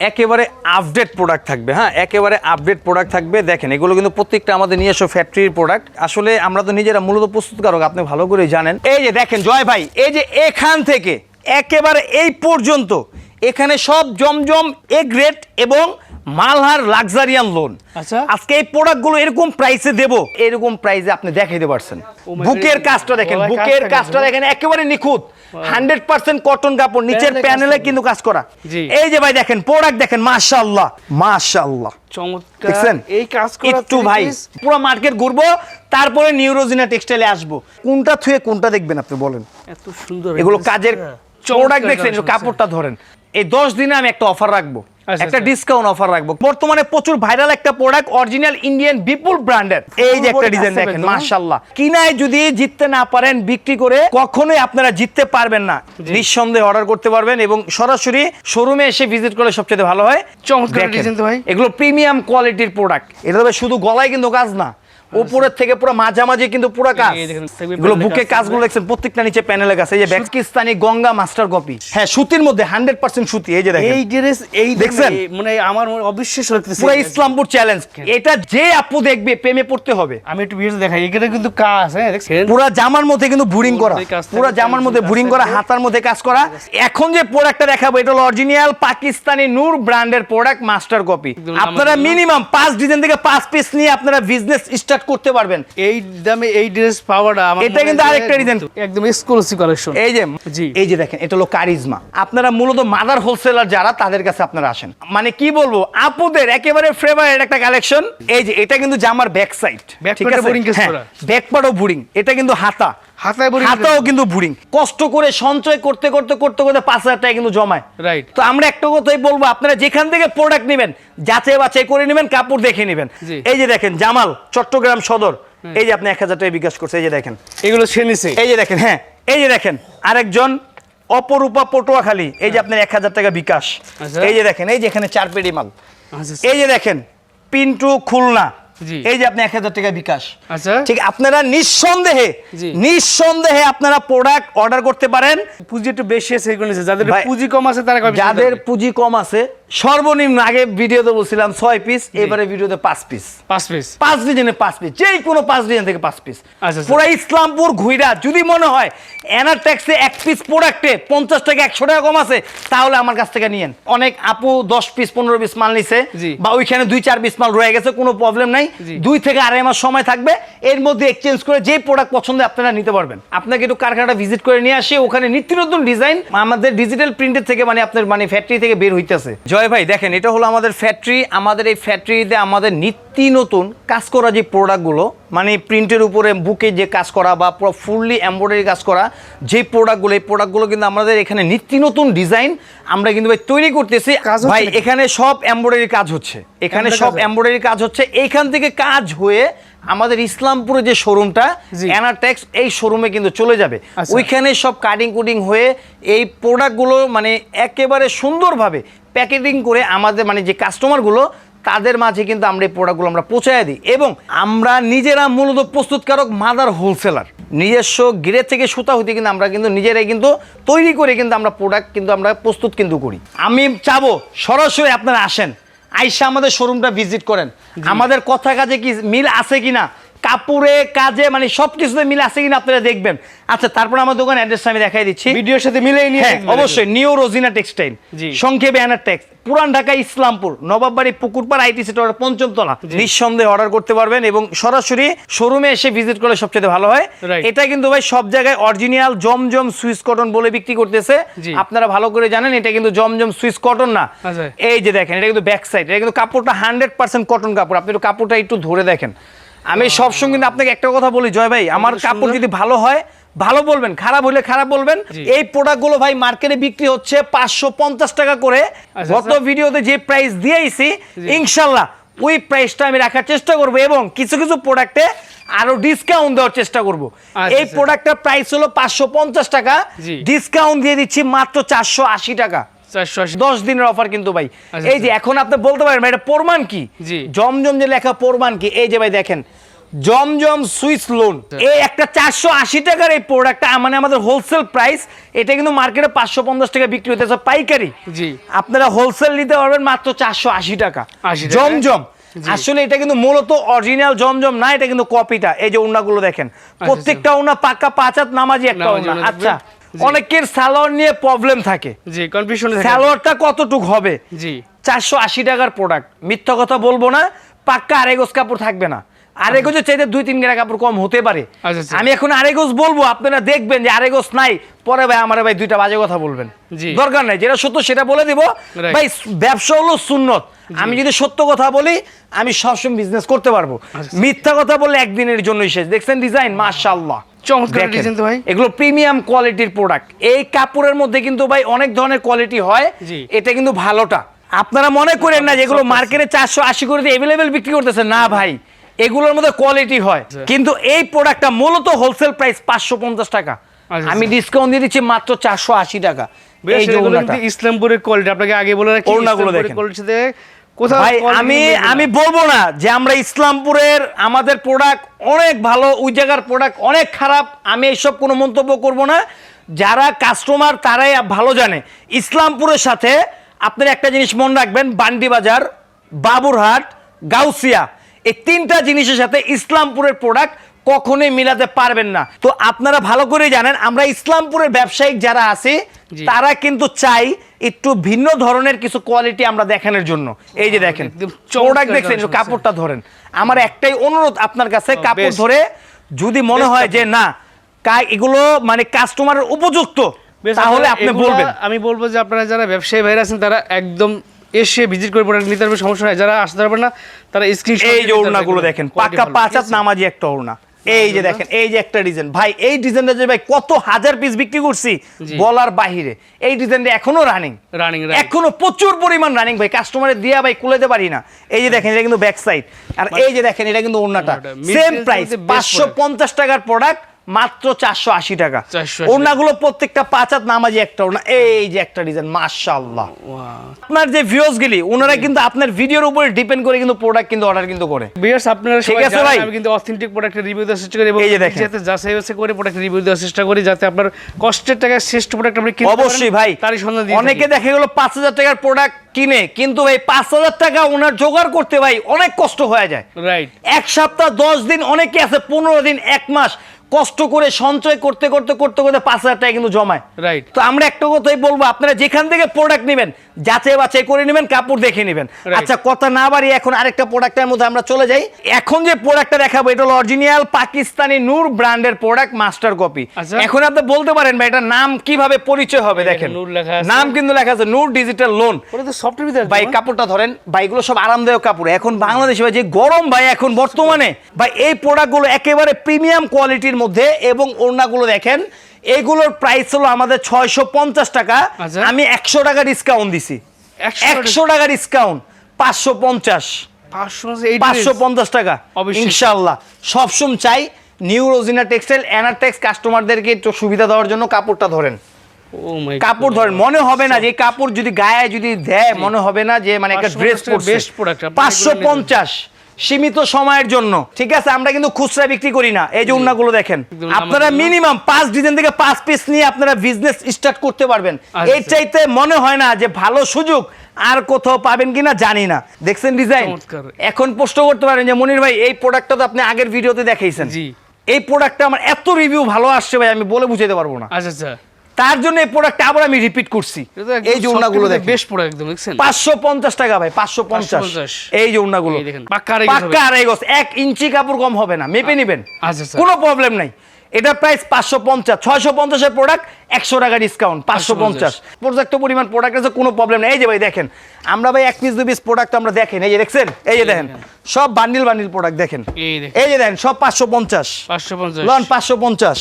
একেবারে update product থাকবে হ্যাঁ? একেবারে আপডেট প্রোডাক্ট থাকবে। দেখেন এগুলো কিন্তু প্রত্যেকটা আমাদের নিজস্ব ফ্যাক্টরির প্রোডাক্ট আসলে আমরা তো নিজেরা মূলত প্রস্তুতকারক আপনি ভালো করে জানেন। এই যে দেখেন জয় ভাই এই যে এখান থেকে একেবারে এই পর্যন্ত এখানে সব জমজম এ গ্রেড এবং মালহার লাক্সারিয়ান লোন আচ্ছা। আজকে এই প্রোডাক্টগুলো এরকম প্রাইসে দেব এরকম প্রাইসে আপনি দেখাইতে পারছেন। বুকের কাজটা দেখেন বুকের কাজটা কাজটা দেখেন একেবারে নিখুঁত। হান্ড্রেড পার্সেন্ট কটন কাপড় নিচের প্যানেলে কিন্তু কাজ করা। এই যে ভাই দেখেন প্রোডাক্ট দেখেন মাশাল্লাহ মাশাল্লাহ চমৎকার। এই কাজ করা একটু ভাই পুরো মার্কেট ঘুরবো তারপরে নিউরোজিনা টেক্সটাইলে আসব। কোনটা থুয়ে কোনটা দেখবেন আপনি বলেন। এত সুন্দর এগুলো কাজের প্রোডাক্ট দেখছেন কাপড়টা ধরেন। এই দশ দিনে আমি একটা অফার রাখব। একটা আচ্ছা। ডিসকাউন্ট অফার রাখব। বর্তমানে প্রচুর ভাইরাল একটা প্রোডাক্ট অরিজিনাল ইন্ডিয়ান বিপুল ব্র্যান্ডের এই যে একটা ডিজাইন দেখেন মাশাআল্লাহ। কিনায় যদি জিততে না পারেন বিক্রি করে কখনোই আপনারা জিততে পারবেন না। নিঃসন্দেহে অর্ডার করতে পারবেন এবং সরাসরি শোরুমে এসে ভিজিট করলে সবচেয়ে ভালো হয়। চমৎকার ডিজাইন তো ভাই। এগুলো প্রিমিয়াম কোয়ালিটির প্রোডাক্ট এটা তবে শুধু গলায় কিন্তু কাজ না। উপরের থেকে পুরো মাঝামাঝি কিন্তু পুরো কাজ। এগুলো বুকে কাজ কাজগুলো দেখছেন প্রত্যেকটা নিচে প্যানেলে কাজ। এই যে পাকিস্তানি গঙ্গা মাস্টার কপি হ্যাঁ সুতির মধ্যে হান্ড্রেড পার্সেন্ট সুতি এই যে দেখেন। এই ড্রেস এই দেখছেন? দেখছেন মানে আমার মনে অবিশ্বাস লাগতেছে। পুরো ইসলামপুর চ্যালেঞ্জ এটা যে আপু দেখবে প্রেমে পড়তে হবে। আমি একটু ভিডিও দেখাই এখানে কিন্তু কাজ হ্যাঁ দেখছেন? পুরা জামার মধ্যে কিন্তু বুরিং করা। পুরা জামার মধ্যে বুরিং করা হাতার মধ্যে কাজ করা। এখন যে প্রোডাক্টটা দেখাবো এটা হলো অরিজিনাল পাকিস্তানি নূর ব্র্যান্ডের প্রোডাক্ট মাস্টার কপি আপনারা মিনিমাম পাঁচ ডিজাইন থেকে পাঁচ পিস নিয়ে আপনারা বিজনেস স্টার্ট করতে পারবেন। এই দামে এই ড্রেস পাওয়াটা এটা কিন্তু আরেকটা রিজেন একদম এক্সক্লুসিভ কালেকশন এই যে জি। এই যে দেখেন এটা হলো কারিজমা। আপনারা মূলত মাদার হোলসেলার যারা তাদের কাছে আপনারা আসেন। মানে কি বলব আপুদের একেবারে ফেভারিট একটা কালেকশন এই যে এটা কিন্তু জামার back side boring case back পার্টও boring এটা কিন্তু হাতা। হাতায় boring হাতাও কিন্তু বুরিং। কষ্ট করে সঞ্চয় করতে করতে করতে করতে পাঁচ হাজার টাকা কিন্তু জমায়। Right. তো আমরা একটা কথাই বলব আপনারা যেখান থেকে প্রোডাক্ট নেবেন যাচাই বাছাই করে নেবেন কাপড় দেখে নেবেন। এই যে দেখেন জামাল চট্টগ্রাম সদর। এই যে আপনি এক হাজার টাকা বিকাশ করছে এই যে দেখেন। এগুলো সে নিছে এই যে দেখেন হ্যাঁ এই যে দেখেন আরেকজন অপরূপা পটুয়াখালী এই যে আপনার এক হাজার টাকা বিকাশ। আচ্ছা। এই যে দেখেন এই যে এখানে চার পেডি মাল। আচ্ছা, এই যে দেখেন পিন্টু খুলনা। এই যে আপনি এক হাজার টাকা বিকাশ। আচ্ছা। ঠিক আপনারা নিঃসন্দেহে নিঃসন্দেহে আপনারা প্রোডাক্ট অর্ডার করতে পারেন। পুঁজি একটু বেশি আছে যাদের পুঁজি কম আছে তারা যাদের পুঁজি কম আছে সর্বনিম্ন আগে ভিডিওতে বলছিলাম ছয় পিস এবারে ভিডিওতে পাঁচ পিস। পাঁচ পিস? পাঁচ ডিজাইনে পাঁচ পিস যেই কোনো পাঁচ ডিজাইন থেকে পাঁচ পিস। আচ্ছা, আচ্ছা। পুরো ইসলামপুর ঘুইরা যদি মনে হয় এনার ট্যাক্সে এক পিস প্রোডাক্টে পঞ্চাশ টাকা একশো টাকা কম আছে তাহলে আমার কাছ থেকে নিয়েন। অনেক আপু দশ পিস পনেরো পিস মাল নিছে বা ওইখানে দুই চার পিস মাল রয়ে গেছে কোনো প্রবলেম নাই। দুই থেকে আড়াই মাস সময় থাকবে। এর মধ্যে এক্সচেঞ্জ করে যে প্রোডাক্ট পছন্দ আপনারা নিতে পারবেন। আপনাকে একটু কারখানাটা ভিজিট করে নিয়ে আসে। ওখানে নিত্য নতুন ডিজাইন আমাদের ডিজিটাল প্রিন্টের থেকে মানে আপনার মানে ফ্যাক্টরি থেকে বের হইতেছে। জয় ভাই, দেখেন, এটা হলো আমাদের ফ্যাক্টরি আমাদের এই ফ্যাক্টরিতে আমাদের নিত্য নতুন কাজ করা যে প্রোডাক্টগুলো মানে প্রিন্টের উপরে বুকে যে কাজ করা বা পুরো ফুললি এমব্রয়ডারি কাজ করা যে প্রোডাক্টগুলো এই প্রোডাক্টগুলো কিন্তু আমাদের এখানে নিত্য নতুন ডিজাইন আমরা কিন্তু ভাই তৈরি করতেছি ভাই এখানে সব এমব্রয়ডারি কাজ হচ্ছে এখানে সব? এমব্রয়ডারি কাজ হচ্ছে এইখান থেকে কাজ হয়ে আমাদের ইসলামপুরে যে শোরুমটা। অ্যানাটেক্স এই শোরুমে কিন্তু চলে যাবে আচ্ছা। ওইখানে সব কাটিং কুটিং হয়ে এই প্রোডাক্টগুলো মানে একেবারে সুন্দরভাবে প্যাকেটিং করে আমাদের মানে যে কাস্টমারগুলো তাদের মাঝে কিন্তু আমরা এই প্রোডাক্টগুলো আমরা পৌঁছায় দিই। এবং আমরা নিজেরা মূলত প্রস্তুতকারক মাদার হোলসেলার নিজস্ব গিরে থেকে সুতা হইতে কিন্তু আমরা কিন্তু নিজেরাই কিন্তু তৈরি করে কিন্তু আমরা প্রোডাক্ট কিন্তু আমরা প্রস্তুত কিন্তু করি। আমি চাবো সরাসরি আপনারা আসেন। আইসা আমাদের শোরুমটা ভিজিট করেন। আমাদের কথা কাজে কি মিল আছে কিনা? কাপড়ে কাজে মানে সব কিছুতে মিল আছে কিনা আপনারা দেখবেন। আচ্ছা তারপর আমার দোকান অ্যাড্রেসটা আমি দেখাই দিচ্ছি। ভিডিওর সাথে মিলেই নিয়ে হ্যাঁ অবশ্যই নিউ রোজিনা টেক্সটাইল জি। সংক্ষেপে অ্যানার টেক্স পুরান ঢাকা ইসলামপুর নবাববাড়ি পুকুরপাড় আইটি সেক্টর পঞ্চম তলা নিঃসন্দেহে অর্ডার করতে পারবেন এবং সরাসরি শোরুমে এসে ভিজিট করলে সবচেয়ে ভালো হয়। এটা কিন্তু ভাই সব জায়গায় অরিজিনাল জমজম সুইস কটন বলে বিক্রি করতেছে। আপনারা ভালো করে জানেন এটা কিন্তু জমজম সুইস কটন না। আচ্ছা। এই যে দেখেন এটা কিন্তু ব্যাক সাইড এটা কিন্তু কাপড়টা হান্ড্রেড পার্সেন্ট কটন কাপড়। আপনি একটু কাপড়টা একটু ধরে দেখেন। আমি সবসময় কিন্তু আপনাকে একটা কথা বলি জয় ভাই আমার কাপড় যদি ভালো হয় ভালো বলবেন খারাপ হলে খারাপ বলবেন। এই প্রোডাক্টগুলো ভাই মার্কেটে বিক্রি হচ্ছে পাঁচশো পঞ্চাশ টাকা করে। আচ্ছা, গত আচ্ছা। ভিডিওতে যে প্রাইস দিয়েছি ইনশাল্লাহ ওই প্রাইসটা আমি রাখার চেষ্টা করব এবং কিছু কিছু প্রোডাক্টে আরও ডিসকাউন্ট দেওয়ার চেষ্টা করব। আচ্ছা, এই। প্রোডাক্টটার প্রাইস হলো পাঁচশো পঞ্চাশ টাকা। ডিসকাউন্ট দিয়ে দিচ্ছি মাত্র চারশো আশি টাকা। দশ দিনের অফার কিন্তু ভাই। আচ্ছা, এই যে এখন আপনি বলতে পারেন ভাই, এটা প্রমাণ কি? জমজম যে লেখা প্রমাণ কি? এই যে ভাই দেখেন। Zamzam Swiss lawn. এই একটা চারশো আশি টাকার এই প্রোডাক্টটা মানে আমাদের হোলসেল প্রাইস এটা কিন্তু মার্কেটে পাঁচশো পঞ্চাশ টাকা বিক্রি হতেছে পাইকারি। জি। আপনারা হোলসেল নিতে পারবেন মাত্র চারশো আশি টাকা। জমজম। আসলে এটা কিন্তু মূলত অরিজিনাল জমজম না এটা কিন্তু কপিটা এই যে উন্নাগুলো দেখেন। প্রত্যেকটা উন্না পাক্কা পাঁচাত নামাজি একটা আচ্ছা। অনেকের সালোয়ার নিয়ে প্রবলেম থাকে। জি কনফিউশন সালোয়ারটা কতটুক হবে? জি। চারশো আশি টাকার প্রোডাক্ট মিথ্যা কথা বলব না পাক্কা আড়াইগোজ কাপড় থাকবে না। আড়াইগোজের চাইতে দুই তিন গেরা কাপড় কম হতে পারে। আচ্ছা, আচ্ছা। আমি এখন আড়াইগোজ বলব আপনারা দেখবেন যে আড়াইগোজ নাই। পরে ভাই আমার ভাই দুইটা বাজে কথা বলবেন। জি। দরকার নাই যেটা সত্য সেটা বলে দিব। ভাই ব্যবসা হলো সুন্নত। আমি যদি সত্য কথা বলি আমি সবসময় বিজনেস করতে পারব। আচ্ছা। মিথ্যা কথা বললে একদিনের জন্যই শেষ। দেখছেন ডিজাইন মাশাআল্লাহ। চমৎকার ডিজাইন তো ভাই। এগুলো প্রিমিয়াম কোয়ালিটির প্রোডাক্ট এই কাপড়ের মধ্যে কিন্তু ভাই অনেক ধরনের কোয়ালিটি হয়। এটা কিন্তু ভালোটা। আপনারা মনে করেন না যেগুলো মার্কেটে চারশো আশি করে এভেলেবেল বিক্রি করতেছে না ভাই এগুলোর মধ্যে কোয়ালিটি হয়। কিন্তু এই প্রোডাক্টটা মূলত হোলসেল প্রাইস পাঁচশো পঞ্চাশ টাকা। আচ্ছা, আমি ডিসকাউন্ট দিয়ে দিচ্ছি মাত্র চারশো আশি টাকা। ইসলামপুরের কোয়ালিটি আপনাকে আগে বলে রাখি ওড়নাগুলো আমি আমি বলব না যে আমরা ইসলামপুরের আমাদের প্রোডাক্ট অনেক ভালো ওই জায়গার প্রোডাক্ট অনেক খারাপ আমি এইসব কোনো মন্তব্য করব না। যারা কাস্টমার তারাই ভালো জানে। ইসলামপুরের সাথে আপনার একটা জিনিস মনে রাখবেন বান্ডি বাজার বাবুরহাট গাউসিয়া এই তিনটা জিনিসের সাথে ইসলামপুরের প্রোডাক্ট কখনোই মিলাতে পারবেন না। তো আপনারা ভালো করে জানেন আমরা ইসলামপুরের ব্যবসায়িক যারা আছে তারা কিন্তু চাই একটু ভিন্ন ধরনের কিছু কোয়ালিটি আমরা দেখানোর জন্য। এই যে দেখেন প্রোডাক্ট দেখছেন কাপড়টা ধরেন। আমার একটাই অনুরোধ আপনার কাছে কাপড় ধরে যদি মনে হয় যে না এগুলো মানে কাস্টমারের উপযুক্ত তাহলে আপনি বলবেন। আমি বলব যে আপনারা যারা ব্যবসায়ী ভাইরা আছেন তারা একদম এসে ভিজিট করে প্রোডাক্ট নিতে পারবে সমস্যা নাই। যারা আসতে পারবে না তারা স্ক্রিনশট এই যে ওড়নাগুলো দেখেন পাকা পাঁচ হাত নামাজি একটা ওড়না। এই যে দেখেন এই যে একটা ডিজাইন ভাই এই ডিজাইনটা যে ভাই কত হাজার পিস বিক্রি করছি বলার বাহিরে। এই ডিজাইনটা এখনও রানিং রানিং এখনও প্রচুর পরিমাণ রানিং ভাই। কাস্টমারের দিয়া ভাই কুলাতে পারি না। এই যে দেখেন এটা কিন্তু ব্যাক সাইড আর এই যে দেখেন এটা কিন্তু ওন্নাটা সেম প্রাইস মধ্যে best পাঁচশো পঞ্চাশ টাকার প্রোডাক্ট মাত্র চারশো আশি টাকা। 480 ওড়নাগুলো প্রত্যেকটা পাঁচ হাত নামাজি একটা ওড়না এই যে একটা ডিজাইন মাশাআল্লাহ। আপনার যে ভিউজ গেলি ওনারা কিন্তু আপনার ভিডিওর উপরে ডিপেন্ড করে কিন্তু প্রোডাক্ট কিন্তু অর্ডার কিন্তু করে। আপনারা ঠিক আছে ভাই? আমি কিন্তু অথেন্টিক প্রোডাক্টের রিভিউ দেওয়ার চেষ্টা করি এবং এই যে দেখেন। যাতে যাচাই বাছাই করে প্রোডাক্ট রিভিউ দেওয়ার চেষ্টা করি যাতে আপনার কষ্টের টাকায় শ্রেষ্ঠ প্রোডাক্ট আপনি কিনতে অবশ্যই ভাই। তারই সন্ধান দিয়ে অনেকে। দেখে গেল পাঁচ হাজার টাকার প্রোডাক্ট কিনে কিন্তু ভাই পাঁচ হাজার টাকা ওনার জোগাড় করতে ভাই অনেক কষ্ট হয়ে যায়। রাইট এক সপ্তাহ দশ দিন অনেকে আছে পনেরো দিন এক মাস কষ্ট করে সঞ্চয় করতে করতে করতে করতে পাঁচ হাজার টাকা কিন্তু জমায়। রাইট তো আমরা একটা কথাই বলব আপনারা যেখান থেকে প্রোডাক্ট নেবেন যাচাই বাছাই করে নেবেন কাপড় দেখে নেবেন। আচ্ছা কথা না বাড়িয়ে এখন আরেকটা প্রোডাক্টের মধ্যে আমরা চলে যাই। এখন যে প্রোডাক্টটা দেখাবো এটা হলো অরিজিনাল পাকিস্তানি নূর ব্র্যান্ডের প্রোডাক্ট মাস্টার কপি। এখন আপনি বলতে পারেন ভাই এটার নাম কীভাবে পরিচয় হবে দেখেন। নূর লেখা আছে। নাম কিন্তু লেখা আছে নূর ডিজিটাল লোন ভাই কাপড়টা ধরেন ভাই এগুলো সব আরামদায়ক কাপড়। এখন বাংলাদেশে ভাই যে গরম ভাই এখন বর্তমানে ভাই এই প্রোডাক্টগুলো একেবারে প্রিমিয়াম কোয়ালিটির মধ্যে এবং ওড়নাগুলো দেখেন এগুলোর প্রাইস হলো আমাদের ছয়শো পঞ্চাশ টাকা। আচ্ছা। আমি একশো টাকা ডিসকাউন্ট দিছি। একশো টাকা। ডিসকাউন্ট পাঁচশো পঞ্চাশ। পাঁচশো পঞ্চাশ টাকা ইনশাল্লাহ সবসময় চাই নিউ রোজিনা টেক্সটাইল এনারটেক্স কাস্টমারদেরকে একটু সুবিধা দেওয়ার জন্য কাপড়টা ধরেন। কাপড় ধরেন মনে হবে না যে কাপড় যদি গায়ে যদি দেয় মনে হবে না যে মানে একটা ড্রেস পাঁচশো পঞ্চাশ। সীমিত সময়ের জন্য ঠিক আছে? আমরা কিন্তু খুচরা বিক্রি করি না। এই যে উন্নাগুলো দেখেন। আপনারা। মিনিমাম পাঁচ ডিজাইন থেকে পাঁচ পিস নিয়ে আপনারা বিজনেস স্টার্ট করতে পারবেন। আচ্ছা। এর চাইতে মনে হয় না যে ভালো সুযোগ আর কোথাও পাবেন কিনা জানি না। দেখছেন ডিজাইন এখন প্রশ্ন করতে পারেন যে মনির ভাই এই প্রোডাক্টটা তো আপনি আগের ভিডিওতে দেখাইছেন। জি। এই প্রোডাক্টটা আমার এত রিভিউ ভালো আসছে ভাই আমি বলে বুঝাইতে পারব না। আচ্ছা আচ্ছা। তার জন্য এই প্রোডাক্টটা আবার আমি রিপিট করছি। এই যে দেখেন। বেশ প্রোডাক্ট একদম দেখছেন? পাঁচশো পঞ্চাশ টাকা ভাই পাঁচশো পঞ্চাশ। 550 এই যে দেখেন, পাক্কা আড়াই পাক্কা আড়াই গজ এক ইঞ্চি কাপড় কম হবে না মেপে নিবেন। আচ্ছা, আচ্ছা। কোনো প্রবলেম নাই। এটা প্রাইস পাঁচশো পঞ্চাশ ছয়শো পঞ্চাশের প্রোডাক্ট একশো টাকা ডিসকাউন্ট পাঁচশো পঞ্চাশ। পর্যাপ্ত পরিমাণ প্রোডাক্ট আছে কোনো প্রবলেম নেই। এই যে ভাই দেখেন আমরা ভাই এক পিস দু পিস প্রোডাক্ট আমরা দেখেন এই যে দেখছেন? এই যে দেখেন সব বান্ডিল বান্ডিল প্রোডাক্ট দেখেন। এই দেখেন। এই যে দেখেন সব পাঁচশো পঞ্চাশ। পাঁচশো পঞ্চাশ। লন পাঁচশো পঞ্চাশ।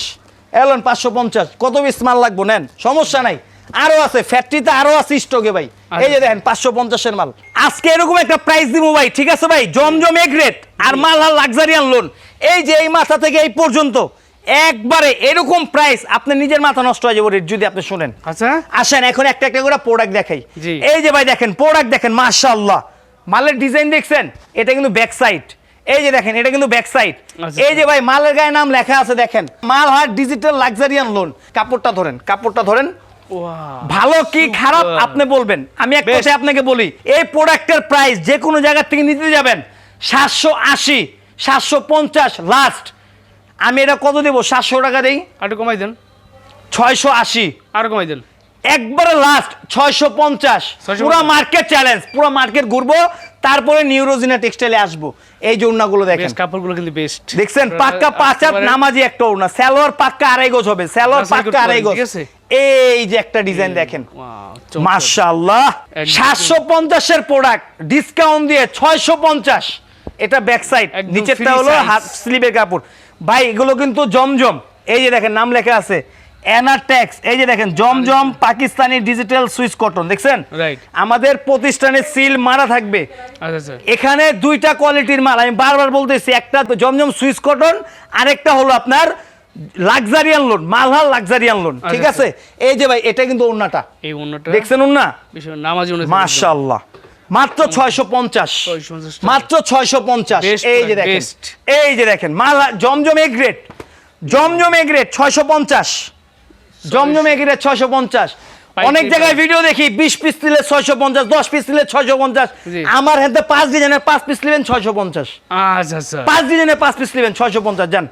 এলন পাঁচশো পঞ্চাশ। কত পিস মাল লাগবো নেন? সমস্যা নাই। আরও আছে ফ্যাক্টরিতে আরও আছে স্টকে ভাই। এই যে দেখেন পাঁচশো পঞ্চাশের মাল। আজকে এরকম একটা প্রাইস দিব ভাই ঠিক আছে ভাই? জমজম এক রেট আর মাল আর লাক্সারিয়ান লোন এই যে এই মাথা থেকে এই পর্যন্ত একবারে এরকম প্রাইস আপনি নিজের মাথা নষ্ট হয়ে যাবে রেট যদি আপনি শুনেন। আচ্ছা। আসেন এখন একটা একটা করে প্রোডাক্ট দেখাই। এই যে ভাই দেখেন প্রোডাক্ট দেখেন মাশাআল্লাহ। মালের ডিজাইন দেখছেন? এটা কিন্তু ব্যাক সাইড এই যে দেখেন এটা কিন্তু ব্যাক সাইড আচ্ছা, এই যে ভাই মালের গায়ে নাম লেখা আছে দেখেন। মাল হয় ডিজিটাল লাক্সারিয়ান লোন কাপড়টা ধরেন কাপড়টা ধরেন। ভালো কি খারাপ আপনি বলবেন? আমি এক. কথায় আপনাকে বলি এই প্রোডাক্টের প্রাইস যে কোনো জায়গা থেকে নিতে যাবেন সাতশো আশি সাতশো পঞ্চাশ লাস্ট আমি এটা কত দেবো? সাতশো টাকা দেই? আর একটু কমাই দেন। ছয়শো আশি। আরও কমাই দেন। একবারে লাস্ট ছয়শো পঞ্চাশ। পুরো মার্কেট চ্যালেঞ্জ পুরো মার্কেট ঘুরবো তারপরে নিউরোজিনা টেক্সটাইলে আসব। এই যে ওড়নাগুলো দেখেন। বেস্ট কাপড়গুলো কিন্তু বেস্ট দেখছেন? পাক্কা পাঁচ হাত নামাজি একটা ওড়না স্যালোয়ার পাক্কা আড়াই গজ হবে স্যালোয়ার পাক্কা আড়াই গজ। এই যে একটা ডিজাইন দেখেন। মাশাআল্লাহ একদম। সাতশো পঞ্চাশের প্রোডাক্ট ডিসকাউন্ট দিয়ে ছয়শো পঞ্চাশ। এটা ব্যাক সাইড নিচেরটা হলো হাফ হাত স্লিপের কাপড়। ভাই এগুলো কিন্তু জমজম। এই যে দেখেন নাম লেখা আছে। অ্যানাটেক্স এই যে দেখেন Zamzam Pakistani digital switch cotton দেখছেন. আমাদের প্রতিষ্ঠানে সিল মারা থাকবে। আচ্ছা আচ্ছা। এখানে দুইটা কোয়ালিটির মাল আমি বারবার বলতেছি একটা তো জমজম সুইচ কটন আরেকটা হলো আপনার লাক্সারিয়ান লোন মালহাল লাক্সারিয়ান লোন ঠিক আচ্ছা, আছে? এই যে ভাই এটা কিন্তু ওন্নাটা এই অন্যটা দেখছেন ওন্না বিষয় নামাজি মাশাআল্লাহ। মাত্র ছয়শো পঞ্চাশ। 650 মাত্র ছয়শো পঞ্চাশ। Best এই যে দেখেন। এই যে দেখেন মাল জমজম A grade Zamzam A grade ছয়শো পঞ্চাশ। জমজম এ গ্রেড ছয়শো পঞ্চাশ। অনেক জায়গায় ভিডিও দেখি বিশ পিস নিলে ছয়শো পঞ্চাশ দশ পিস নিলে ছয়শো পঞ্চাশ। আমার হাতে পাঁচ ডিজাইনের পাঁচ পিস নেবেন ছয়শো পঞ্চাশ। আচ্ছা আচ্ছা। পাঁচ ডিজাইনের পাঁচ পিস নেবেন ছয়শো পঞ্চাশ যান।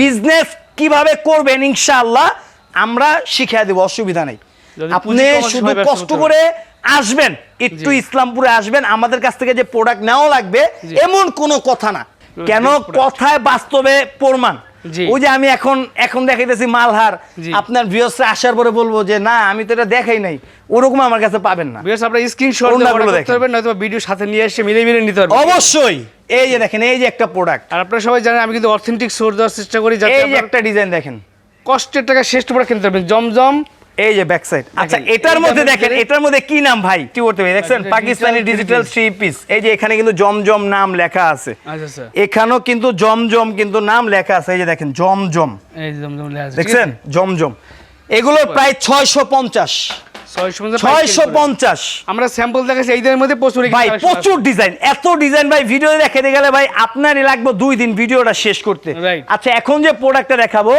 বিজনেস কীভাবে করবেন ইনশাআল্লাহ আমরা শিখিয়ে দেবো অসুবিধা নেই। আপনি শুধু কষ্ট করে আসবেন একটু ইসলামপুরে আসবেন আমাদের কাছ থেকে যে প্রোডাক্ট নেওয়া লাগবে এমন কোনো কথা না। কেন কথায় বাস্তবে প্রমাণ। ওই যে আমি এখন এখন দেখাইতেছি মালহার। আপনার ভিউসরা আসার পরে বলব যে না আমি তো এটা দেখাই নাই। ওরকম আমার কাছে পাবেন না। ভিউস আপনারা স্ক্রিনশট করতে পারবেন নয়তো ভিডিও সাথে নিয়ে এসে মিলে মিলে নিতে পারবেন। অবশ্যই। এই যে দেখেন এই যে একটা প্রোডাক্ট আর আপনারা সবাই জানেন আমি কিন্তু অথেন্টিক সোর্স দেওয়ার চেষ্টা করি যাতে এই একটা ডিজাইন দেখেন। কষ্টের টাকা শ্রেষ্ঠ প্রোডাক্ট কিনতে পারবেন। জমজম এই যে ব্যাক সাইড আচ্ছা এটার মধ্যে দেখেন এটার মধ্যে কি নাম ভাই? কি করতে হবে? দেখছেন পাকিস্তানি ডিজিটাল থ্রি পিস এই যে এখানে কিন্তু জমজম নাম লেখা আছে। আচ্ছা আচ্ছা। এখানেও কিন্তু জমজম কিন্তু নাম লেখা আছে। এই যে দেখেন জমজম। এই জমজম লেখা আছে, দেখছেন? জমজম। এগুলো প্রায় ছয়শো পঞ্চাশ। আমরা স্যাম্পল দেখাচ্ছি এই দিনের মধ্যে প্রচুর ভাই প্রচুর ডিজাইন এত ডিজাইন ভাই ভিডিও দেখাতে গেলে ভাই আপনারই লাগবে দুই দিন ভিডিওটা শেষ করতে। আচ্ছা এখন যে প্রোডাক্টটা দেখাবো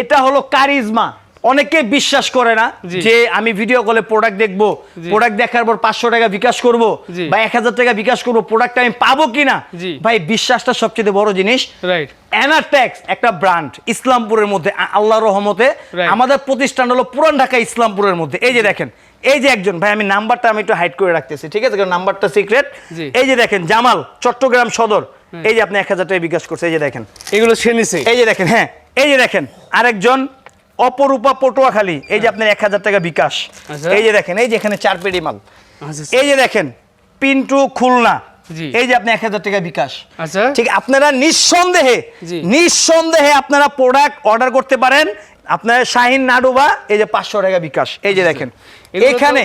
এটা হলো কারিজমা অনেকে বিশ্বাস করে না যে আমি ভিডিও কলে প্রোডাক্ট দেখব। প্রোডাক্ট দেখার পর পাঁচশো টাকা বিকাশ করব বা এক হাজার টাকা বিকাশ করব প্রোডাক্ট আমি পাবো কিনা? ভাই বিশ্বাসটা সবচেয়ে বড় জিনিস। রাইট একটা ব্র্যান্ড ইসলামপুরের মধ্যে আ- আল্লাহর রহমতে। আমাদের প্রতিষ্ঠান হলো পুরান ঢাকা ইসলামপুরের মধ্যে। এই যে দেখেন এই যে একজন ভাই আমি নাম্বারটা আমি একটু হাইড করে রাখতেছি ঠিক আছে? কারণ নাম্বারটা সিক্রেট এই যে দেখেন জামাল চট্টগ্রাম সদর। এই যে আপনি এক হাজার টাকা বিকাশ করছে এই যে দেখেন। এগুলো সে নিছে। এই যে দেখেন হ্যাঁ এই যে দেখেন আরেকজন অপরূপা পটুয়াখালী এই যে আপনার এক হাজার টাকা বিকাশ। আচ্ছা। এই যে দেখেন এই যে এখানে চার পেডি মাল। আচ্ছা এই যে দেখেন পিন্টু খুলনা। এই যে আপনি এক হাজার টাকা বিকাশ। আচ্ছা। ঠিক আপনারা নিঃসন্দেহে নিঃসন্দেহে আপনারা প্রোডাক্ট অর্ডার করতে পারেন। আপনার শাহিন নাডুবা এই যে পাঁচশো টাকা বিকাশ। এই যে দেখেন এখানে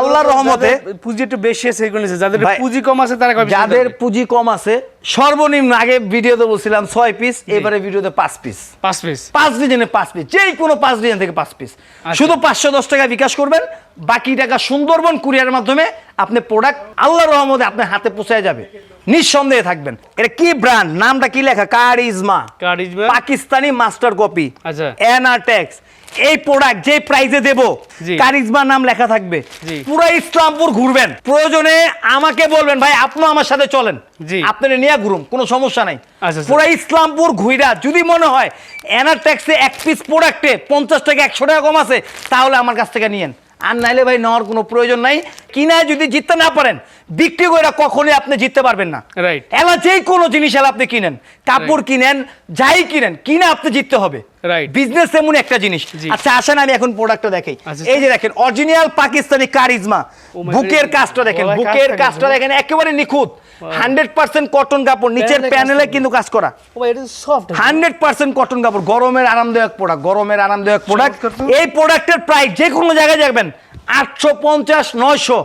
আল্লাহর রহমতে পুঁজি একটু বেশি আছে এগুলো যাদের পুঁজি কম আছে তারা যাদের পুঁজি কম আছে সর্বনিম্ন আগে ভিডিওতে বলছিলাম ছয় পিস এবারে ভিডিওতে পাঁচ পিস। পাঁচ পিস? পাঁচ ডিজাইনে পাঁচ পিস যেই কোনো পাঁচ ডিজাইন থেকে পাঁচ পিস। আচ্ছা। শুধু পাঁচশো দশ টাকা বিকাশ করবেন বাকি টাকা সুন্দরবন কুরিয়ারের মাধ্যমে আপনি প্রোডাক্ট আল্লাহর রহমতে আপনার হাতে পৌঁছায় যাবে। নিঃসন্দেহে থাকবেন। এটা কি ব্র্যান্ড নামটা কি লেখা? Charisma. Charisma. Pakistani master copy আচ্ছা। এনআরটেক্স এই প্রোডাক্ট যে প্রাইজে দেব কারিজমার নাম লেখা থাকবে। পুরো ইসলামপুর ঘুরবেন। প্রয়োজনে আমাকে বলবেন ভাই আপনিও আমার সাথে চলেন। আপনি আপনারা নিয়ে ঘুরুন কোনো সমস্যা নাই। আচ্ছা, আচ্ছা। পুরো ইসলামপুর ঘুইরা যদি মনে হয় এনার ট্যাক্সে এক পিস প্রোডাক্টে পঞ্চাশ টাকা একশো টাকা কম আছে তাহলে আমার কাছ থেকে নিয়েন। আর নাইলে ভাই নেওয়ার কোনো প্রয়োজন নাই। কিনা যদি জিততে না পারেন বিক্রি করে কখনোই আপনি জিততে পারবেন না। রাইট এলা যেই কোনো জিনিস এলা আপনি কিনেন। কাপড় কিনেন যাই কিনেন কিনা আপনি জিততে হবে। রাইট বিজনেস এমন একটা জিনিস। আচ্ছা আসেন আমি এখন প্রোডাক্টটা দেখাই। আচ্ছা, এই যে দেখেন অরিজিনাল পাকিস্তানি কারিজমা বুকের কাজটা দেখেন বুকের কাজটা দেখেন একেবারে নিখুঁত। হান্ড্রেড পার্সেন্ট কটন কাপড় নিচের প্যানেলে কিন্তু কাজ করা। হান্ড্রেড পার্সেন্ট কটন কাপড় গরমের আরামদায়ক প্রোডাক্ট গরমের আরামদায়ক প্রোডাক্ট এই প্রোডাক্টের প্রাইস যে কোনো জায়গায় যাবেন আটশো পঞ্চাশ নয়শো।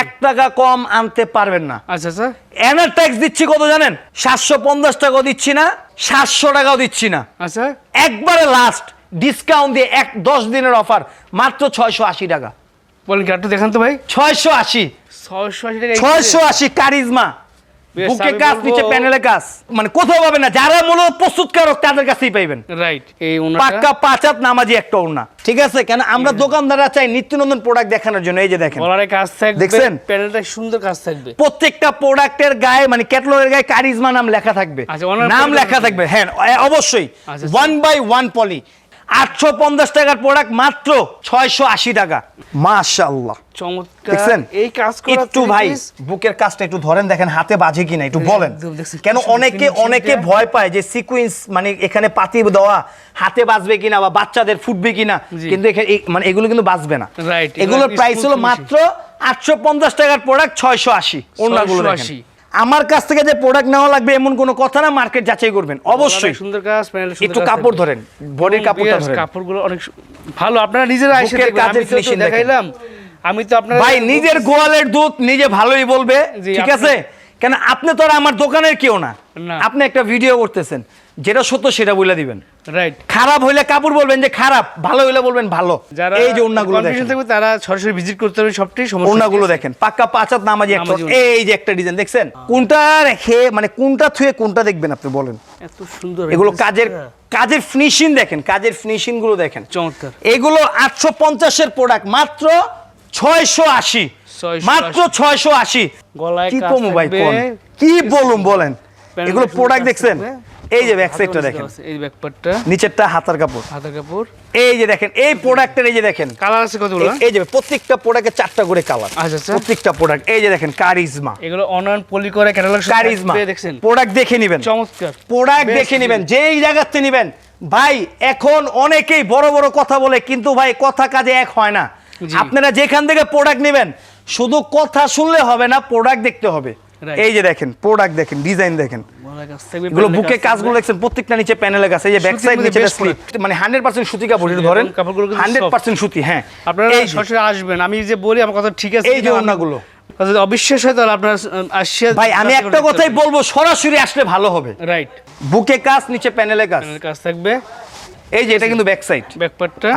এক টাকা কম আনতে পারবেন না। আচ্ছা আচ্ছা। এনার ট্যাক্স দিচ্ছি কত জানেন? সাতশো পঞ্চাশ টাকাও দিচ্ছি না সাতশো টাকাও দিচ্ছি না। আচ্ছা। একবারে লাস্ট ডিসকাউন্ট দিয়ে এক দশ দিনের অফার মাত্র ছয়শো আশি টাকা। বলেন কি একটু দেখান তো ভাই। ছয়শো আশি। ছয়শো আশি ছয়শো আশি কারিজমা। বুকে কাজ নিচে প্যানেলে কাজ মানে কোথাও পাবেন না যারা মূলত প্রস্তুতকারক তাদের কাছেই পাইবেন। রাইট এই পাক্কা পাঁচাত নামাজি একটা ওড়না। ঠিক আছে? কেন আমরা দোকানদাররা চাই নিত্য নতুন প্রোডাক্ট দেখানোর জন্য এই যে দেখেন। কাজ থাকবে দেখছেন? প্যানেলটা সুন্দর কাজ থাকবে। প্রত্যেকটা প্রোডাক্টের গায়ে মানে ক্যাটালগের গায়ে কারিজমা নাম লেখা থাকবে। আচ্ছা, নাম লেখা থাকবে হ্যাঁ অবশ্যই। ওয়ান বাই ওয়ান পলি আটশো পঞ্চাশ টাকার প্রোডাক্ট মাত্র ছয়শো আশি টাকা। মাশাল্লাহ চমৎকার। এই কাজ একটু ভাই বুকের কাজটা একটু ধরেন দেখেন হাতে বাজে কিনা একটু বলেন। কেন অনেকে অনেকে ভয় পায় যে সিকুয়েন্স মানে এখানে পাতি দেওয়া হাতে বাজবে কিনা বা বাচ্চাদের ফুটবে কিনা। কিন্তু এখানে মানে এগুলো কিন্তু বাজবে না। এগুলোর প্রাইস হলো মাত্র আটশো পঞ্চাশ টাকার প্রোডাক্ট ছয়শো আশি। অন্যগুলো 680 আমার কাছ থেকে যে প্রোডাক্ট নেওয়া লাগবে এমন কোনো কথা না মার্কেট যাচাই করবেন। অবশ্যই। সুন্দর কাজ প্যানেল সুন্দর একটু কাপড় ধরেন বডির কাপড়টা ধরেন। কাপড়গুলো অনেক ভালো আপনারা নিজেরা এসে কাজের তো দেখাইলাম। আমি তো আপনার ভাই নিজের গোয়ালের দুধ নিজে ভালোই বলবে ঠিক আছে? কেন আপনি তো আর আমার দোকানের কেউ না। আপনি একটা ভিডিও করতেছেন। যেটা সত্য সেটা বলে দিবেন। রাইট খারাপ হইলে কাপড় বলবেন যে খারাপ ভালো হইলে বলবেন ভালো। যারা এই যে ওন্নাগুলো দেখেন। তারা সরাসরি ভিজিট করতে হবে সবটাই সমস্যা ওন্নাগুলো দেখেন পাক্কা পাঁচাত নামাজি একটা এই যে একটা ডিজাইন দেখছেন? কোনটা রেখে মানে কোনটা থুয়ে কোনটা দেখবেন আপনি বলেন। এত সুন্দর এগুলো কাজের কাজের ফিনিশিং দেখেন কাজের ফিনিশিংগুলো দেখেন। চমৎকার। এগুলো আটশো পঞ্চাশের প্রোডাক্ট মাত্র ছয়শো আশি। 680 মাত্র ছয়শো আশি। গলায় কি কমু ভাই কোন? কি বলুন বলেন। এগুলো প্রোডাক্ট দেখছেন। এই যে ব্যাক সাইডটা দেখেন। এই ব্যাকপার্টটা নিচেরটা হাতার কাপড়। হাতা কাপড়। এই যে দেখেন এই প্রোডাক্টের এই যে দেখেন। কালার আছে কতগুলো? এই- যে প্রত্যেকটা প্রোডাক্টে চারটা করে কালার আচ্ছা, আচ্ছা। প্রত্যেকটা প্রোডাক্ট এই যে দেখেন কারিজমা এগুলো অনলাইন পলি করে ক্যাটালগ কারিজমা দেখছেন। প্রোডাক্ট দেখে নেবেন। চমৎকার। প্রোডাক্ট দেখে। নেবেন। যেই জায়গাতে নেবেন। ভাই এখন অনেকেই বড় বড় কথা বলে কিন্তু ভাই কথা কাজে এক হয় না। আপনারা যেখান থেকে প্রোডাক্ট নেবেন শুধু কথা শুনলে হবে না প্রোডাক্ট দেখতে হবে. এই যে দেখেন প্রোডাক্ট দেখেন ডিজাইন দেখেন। এগুলো বুকে কাজ কাজগুলো দেখছেন প্রত্যেকটা নিচে প্যানেলের কাছে এই যে ব্যাক সাইড নিচে স্লিপ মানে হান্ড্রেড পার্সেন্ট সুতি কাপড় সুতি ধরেন এবং কাপড়গুলো কিন্তু হান্ড্রেড soft। পার্সেন্ট সুতি হ্যাঁ। আপনারা সরাসরি আসবেন আমি যে বলি আমার কথা ঠিক আছে এই যে যদি অবিশ্বাস হয় তাহলে আপনার আসিয়া ভাই আমি একটা কথাই বলব সরাসরি আসলে ভালো হবে। রাইট বুকে কাজ নিচে প্যানেলে কাজ। কাজ থাকবে। এই যে এটা কিন্তু ব্যাক সাইড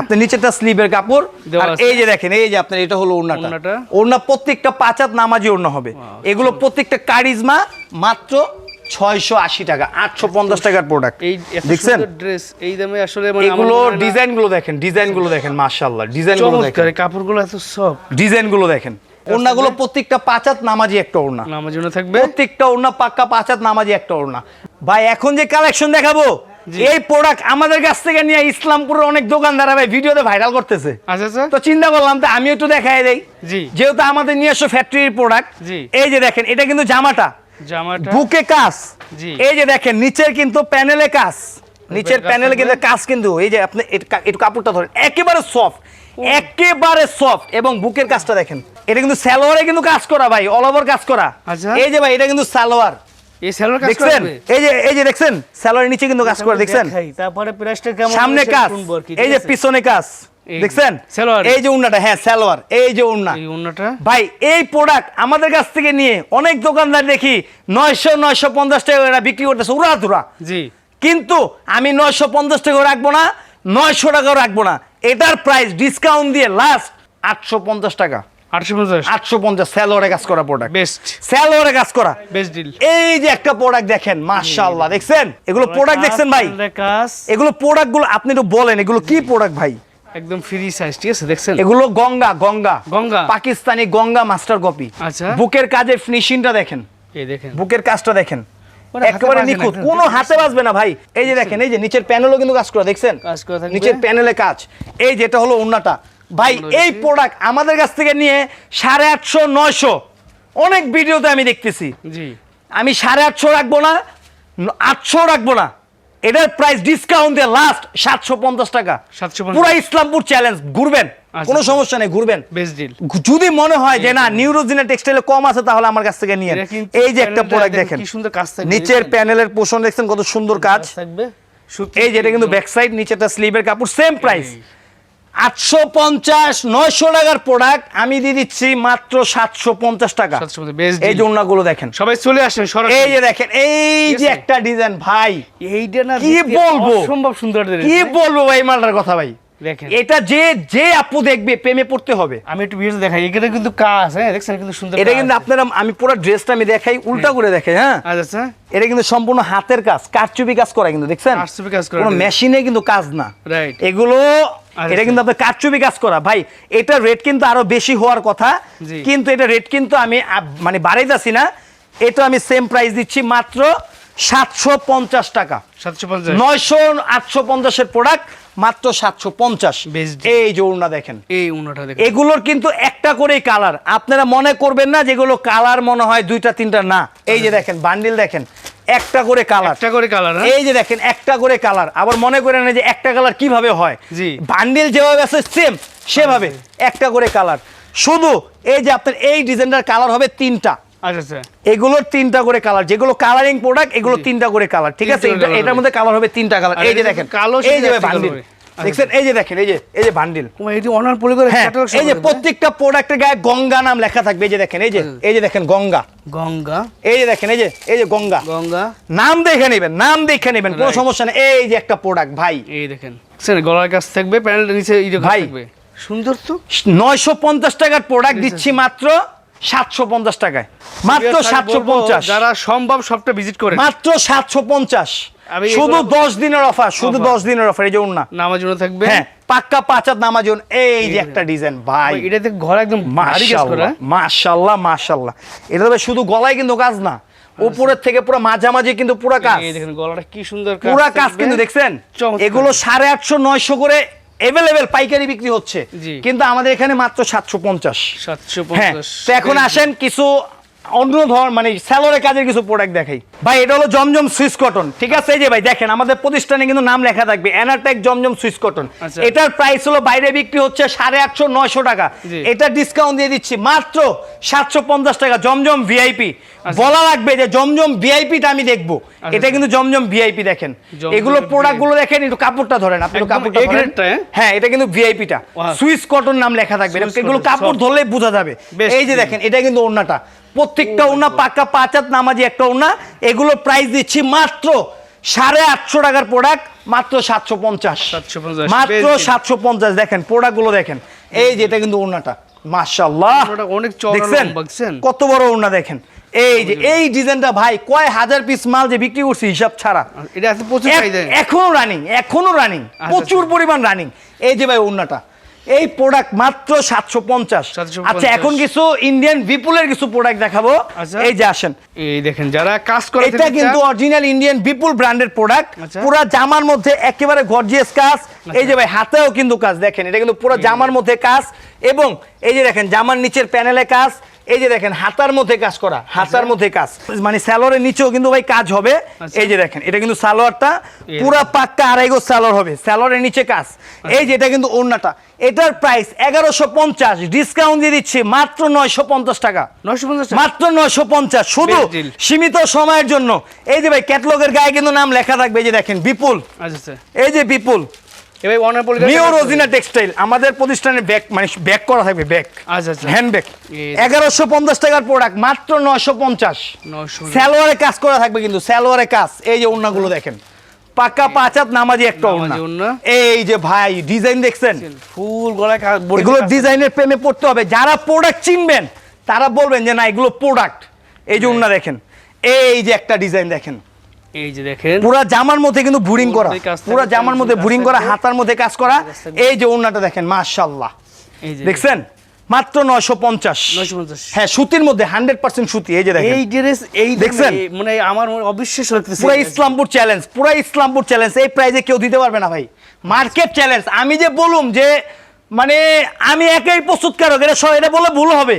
আপনি নিচেটা স্লিভের কাপড় আর এই যে দেখেন এই যে আপনার এটা হলো ওড়নাটা। ওড়না প্রত্যেকটা পাঁচাত নামাজি ওড়না হবে। এগুলো প্রত্যেকটা কারিজমা মাত্র ছয়শো আশি টাকা আটশো পঞ্চাশ টাকার প্রোডাক্ট এই দেখছেন? ড্রেস এই দামে আসলে মানে এগুলো মনে দেখেন দেখেন দেখেন। কাপড়গুলো এতগুলো দেখেন। ওড়নাগুলো প্রত্যেকটা পাঁচাত নামাজি একটা ওড়না। জন্য থাকবে? প্রত্যেকটা ওড়না পাক্কা পাঁচাত নামাজি একটা ওড়না। ভাই এখন যে কালেকশন দেখাবো এই প্রোডাক্ট আমাদের কাছ থেকে নিয়ে ইসলামপুরের অনেক দোকানদার ভাই ভিডিওতে ভাইরাল করতেছে। আচ্ছা আচ্ছা। তো চিন্তা করলাম তো আমি একটু দেখাই দেই। যেহেতু আমাদের আসো ফ্যাক্টরির প্রোডাক্ট এই যে দেখেন এটা কিন্তু জামাটা। বুকে কাজ। এই যে দেখেন নিচের কিন্তু প্যানেলে কাজ। নিচের প্যানেলে কিন্তু কাজ কিন্তু এই যে আপনি একটু কাপড়টা ধরেন একেবারে সফট একেবারে সফট এবং বুকের কাজটা দেখেন। এটা কিন্তু সালোয়ারে কিন্তু কাজ করা ভাই অল ওভার কাজ করা। আচ্ছা। এই যে ভাই এটা কিন্তু সালোয়ার। এই সেলোর কাজ দেখছেন? এই যে এই যে দেখছেন? সালোয়ারের নিচে কিন্তু কাজ করে দেখছেন? তারপরে প্রাইসটা কেমন সামনে কাজ। সেটা শুনব আর কি, এই যে পিছনে কাজ দেখছেন? এই যে উন্নাটা হ্যাঁ সালোয়ার এই যে উন্না। এই ওন্নাটা ভাই এই প্রোডাক্ট আমাদের কাছ থেকে নিয়ে অনেক দোকানদার দেখি নয়শো নয়শো পঞ্চাশ টাকা এরা বিক্রি করতেছে উড়া ধুরা। জি। কিন্তু আমি নয়শো পঞ্চাশ টাকা রাখব না নয়শো টাকাও রাখব না। এটার প্রাইস ডিসকাউন্ট দিয়ে লাস্ট আটশো পঞ্চাশ টাকা। আটশো পঞ্চাশ। আটশো কাজ করা প্রোডাক্ট বেস্ট স্যালোয়ারে কাজ করা। বেস্ট ডিল এই যে একটা প্রোডাক্ট দেখেন মাশাআল্লাহ দেখছেন? এগুলো প্রোডাক্ট দেখছেন ভাই? এগুলো প্রোডাক্ট আপনি একটু বলেন এগুলো কি প্রোডাক্ট ভাই? একদম ফ্রি সাইজ ঠিক আছে দেখছেন? এগুলো গঙ্গা গঙ্গা। গঙ্গা। পাকিস্তানি গঙ্গা মাস্টার কপি আচ্ছা। বুকের কাজের ফিনিশিংটা দেখেন। এই দেখেন। বুকের কাজটা দেখেন। একেবারে নিখুঁত। কোনো হাতে বাজবে না ভাই। এই যে দেখেন এই যে নিচের প্যানেলও কিন্তু কাজ করা দেখছেন। নিচের প্যানেলে কাজ। এই যেটা হলো উন্নাটা ভাই এই প্রোডাক্ট আমাদের কাছ থেকে নিয়ে সাড়ে আটশো নয়শো। অনেক ভিডিওতে আমি দেখতেছি। জি। আমি সাড়ে আটশো রাখব না আটশো রাখব না। এটার প্রাইস ডিসকাউন্ট দিয়ে লাস্ট সাতশো পঞ্চাশ টাকা। পুরো ইসলামপুর চ্যালেঞ্জ ঘুরবেন। আচ্ছা, কোনো। সমস্যা নেই ঘুরবেন। যদি মনে হয় যে না নিউরোজিনা টেক্সটাইলে কম আছে তাহলে আমার কাছ থেকে নিয়ে এই যে একটা প্রোডাক্ট দেখেন, নিচের প্যানেলের পোষণ দেখছেন কত সুন্দর কাজ। এই যেটা কিন্তু ব্যাক সাইড নিচেটা স্লিভের কাপড় সেম প্রাইস আটশো পঞ্চাশ নয়শো টাকার প্রোডাক্ট আমি দিয়ে দিচ্ছি মাত্র সাতশো পঞ্চাশ টাকা 750 এই জন্যগুলো দেখেন সবাই চলে আসেন এই যে দেখেন এই যে একটা ডিজাইন ভাই এইটা না কি বলব? সম্ভব সুন্দর কি? বলব ভাই মালটার কথা ভাই। এটা যে যে আপু দেখবে প্রেমে পড়তে হবে। আমি একটু ভিডিও দেখাই। কিন্তু কাজ হ্যাঁ? দেখছেন কিন্তু সুন্দর এটা কিন্তু আপনারা আমি পুরো ড্রেসটা আমি দেখাই উল্টা করে দেখাই হ্যাঁ? আচ্ছা আচ্ছা। এটা কিন্তু সম্পূর্ণ হাতের কাজ কারচুপি কাজ করা কিন্তু দেখছেন? কারচুপি কাজ করা, কোনো মেশিনে কিন্তু কাজ না। Right. এগুলো আচ্ছা, এটা কিন্তু আপনার কারচুপি কাজ করা। ভাই এটা রেট কিন্তু আরও বেশি হওয়ার কথা কিন্তু এটা রেট কিন্তু আমি মানে বাড়াইতেছি না। এটা আমি সেম প্রাইস দিচ্ছি মাত্র সাতশো পঞ্চাশ টাকা। সাতশো পঞ্চাশ। নয়শো আটশো পঞ্চাশের প্রোডাক্ট মাত্র সাতশো পঞ্চাশ। এই যে ওড়না দেখেন। এই উন্নটা দেখেন। এগুলোর কিন্তু একটা করেই কালার। আপনারা মনে করবেন না যেগুলো কালার মনে হয় দুইটা তিনটা না। এই যে দেখেন বান্ডিল দেখেন একটা করে কালার। একটা করে কালার হ্যাঁ? এই যে দেখেন একটা করে কালার। আবার মনে করেন না যে একটা কালার কীভাবে হয়। জি। বান্ডিল যেভাবে আছে সেম সেভাবে একটা করে কালার। শুধু এই যে আপনার এই ডিজাইনটার কালার হবে তিনটা। আচ্ছা আচ্ছা এগুলোর তিনটা করে কালার যেগুলো কালারিং প্রোডাক্ট এগুলো তিনটা করে কালার ঠিক আছে এটার মধ্যে কালার হবে তিনটা কালার এই যে দেখেন কালো এই যে বান্ডিল। আচ্ছা। দেখছেন এই যে দেখেন এই যে এই যে বান্ডিল এটি অনার পলি করে হ্যাঁ এই যে প্রত্যেকটা প্রোডাক্টের গায়ে গঙ্গা নাম লেখা থাকবে এই যে দেখেন এই যে এই যে দেখেন গঙ্গা গঙ্গা এই যে দেখেন এই যে এই যে গঙ্গা গঙ্গা নাম দেখে নেবেন নাম দেখে নেবেন কোনো সমস্যা নেই এই যে একটা প্রোডাক্ট ভাই এই দেখেন দেখছেন গলার কাছ থাকবে প্যানেলটা নিচে এই যে ভাই। সুন্দর তো নয়শো পঞ্চাশ টাকার প্রোডাক্ট দিচ্ছি মাত্র সাতশো পঞ্চাশ টাকায়। মাত্র সাতশো পঞ্চাশ। যারা সম্ভব সবটা ভিজিট করে মাত্র সাতশো পঞ্চাশ। শুধু দশ দিনের অফার শুধু দশ দিনের অফার এই যে না। থাকবে। হ্যাঁ পাক্কা পাঁচাত নামাজন এই যে একটা ডিজাইন ভাই। এটাতে ঘর একদম মাশাল্লাহ মাশাল্লাহ এটা তবে শুধু গলায় কিন্তু কাজ না উপরের থেকে পুরো মাঝামাঝি কিন্তু পুরো কাজ। এই দেখেন গলাটা কি সুন্দর পুরা কাজ কিন্তু দেখছেন? এগুলো সাড়ে আটশো নয়শো করে এভেলেবেল পাইকারি বিক্রি হচ্ছে। কিন্তু আমাদের এখানে মাত্র সাতশো পঞ্চাশ। সাতশো হ্যাঁ পঞ্চাশ। এখন আসেন কিছু অন্য ধর মানে স্যালোরের কাজের কিছু প্রোডাক্ট দেখাই। ভাই এটা হলো জমজম সুইস কটন ঠিক আছে? এই যে ভাই দেখেন আমাদের প্রতিষ্ঠানে কিন্তু নাম লেখা থাকবে এনারটেক জমজম সুইস কটন। আচ্ছা। এটার প্রাইস হলো বাইরে বিক্রি হচ্ছে সাড়ে আটশো নয়শো টাকা। এটা ডিসকাউন্ট দিয়ে দিচ্ছি মাত্র সাতশো পঞ্চাশ টাকা জমজম ভিআইপি বলা লাগবে যে জমজম ভিআইপিটা আমি দেখব। এটা কিন্তু জমজম ভিআইপি দেখেন। এগুলো প্রোডাক্টগুলো দেখেন একটু কাপড়টা ধরেন আপনি কাপড়টা হ্যাঁ? হ্যাঁ এটা কিন্তু ভিআইপিটা. সুইস কটন নাম লেখা থাকবে। এগুলো কাপড়। ধরলে বোঝা যাবে। এই যে দেখেন এটা কিন্তু ওড়নাটা। প্রত্যেকটা ওড়না পাকা পাঁচাত নামাজি একটা ওড়না এগুলো প্রাইস দিচ্ছি মাত্র সাড়ে আটশো টাকার প্রোডাক্ট মাত্র সাতশো পঞ্চাশ। মাত্র সাতশো পঞ্চাশ দেখেন প্রোডাক্টগুলো দেখেন। এই যে এটা কিন্তু ওড়নাটা মাশাল্লাহ অনেক দেখছেন? কত বড় ওড়না দেখেন। এই যে এই ডিজাইনটা ভাই কয় হাজার পিস মাল যে বিক্রি করছি হিসাব ছাড়া। এটা এখনও রানিং এখনও রানিং প্রচুর পরিমাণ রানিং এই যে ভাই ওড়নাটা এই প্রোডাক্ট মাত্র সাতশো পঞ্চাশ। আচ্ছা এখন কিছু ইন্ডিয়ান বিপুলের কিছু প্রোডাক্ট দেখাবো। আচ্ছা। এই যে আসেন। এই দেখেন যারা কাজ করে এটা কিন্তু অরিজিনাল ইন্ডিয়ান বিপুল ব্র্যান্ডের প্রোডাক্ট আচ্ছা। পুরা জামার মধ্যে একেবারে গর্জিয়াস কাজ। এই যে ভাই হাতেও কিন্তু কাজ। দেখেন এটা কিন্তু পুরো জামার মধ্যে কাজ। এবং এই যে দেখেন জামার নিচের প্যানেলে কাজ। এই যে দেখেন হাতার মধ্যে কাজ করা হাতার মধ্যে কাজ। মানে সালোয়ারের নিচেও কিন্তু ভাই কাজ হবে। আচ্ছা। এই যে দেখেন এটা কিন্তু সালোয়ারটা পুরা পাক্কা আড়াই গো সালোয়ার হবে সালোয়ারের নিচে কাজ। আচ্ছা। এই যে এটা কিন্তু ওড়নাটা এটার প্রাইস এগারোশো পঞ্চাশ ডিসকাউন্ট দিয়ে দিচ্ছি মাত্র নয়শো পঞ্চাশ টাকা। নয়শো পঞ্চাশ মাত্র নয়শো পঞ্চাশ শুধু সীমিত সময়ের জন্য। এই যে ভাই ক্যাটলগের গায়ে কিন্তু নাম লেখা থাকবে এই যে দেখেন বিপুল। আচ্ছা। এই যে বিপুল। এবার অনার নিউ রোজিনা টেক্সটাইল আমাদের প্রতিষ্ঠানের ব্যাগ মানে ব্যাগ করা থাকবে ব্যাগ। আচ্ছা আচ্ছা। হ্যান্ড ব্যাগ এগারোশো পঞ্চাশ টাকার প্রোডাক্ট মাত্র পঞ্চাশ। স্যালোয়ারে কাজ করা থাকবে কিন্তু স্যালোয়ারে কাজ। এই যে ওড়নাগুলো দেখেন। পাকা পাঁচাত নামাজি একটা ওড়না এই যে ভাই ডিজাইন দেখছেন? ফুল গলায় এগুলো ডিজাইনের প্রেমে পড়তে হবে। যারা প্রোডাক্ট চিনবেন তারা বলবেন যে না এগুলো প্রোডাক্ট এই যে ওড়না দেখেন। এই যে একটা ডিজাইন দেখেন। এই যে দেখেন। পুরা জামার মধ্যে কিন্তু বুরিং করা। মধ্যে কাজ থাকবে, পুরা জামার মধ্যে বুরিং করা হাতার মধ্যে কাজ করা। এই যে ওড়নাটা দেখেন মাশাল্লাহ দেখছেন? মাত্র নয়শো পঞ্চাশ। হ্যাঁ সুতির মধ্যে হান্ড্রেড পার্সেন্ট সুতি এই যে দেখেন। এই ড্রেস এই দেখছেন? দেখছেন? মানে আমার মনে অবিশ্বাস লাগতেছে পুরো ইসলামপুর চ্যালেঞ্জ পুরো ইসলামপুর চ্যালেঞ্জ এই প্রাইজে কেউ দিতে পারবে না ভাই। মার্কেট চ্যালেঞ্জ আমি যে বলুম যে মানে আমি একাই প্রস্তুতকারক এটা সব এটা বলে ভুল হবে।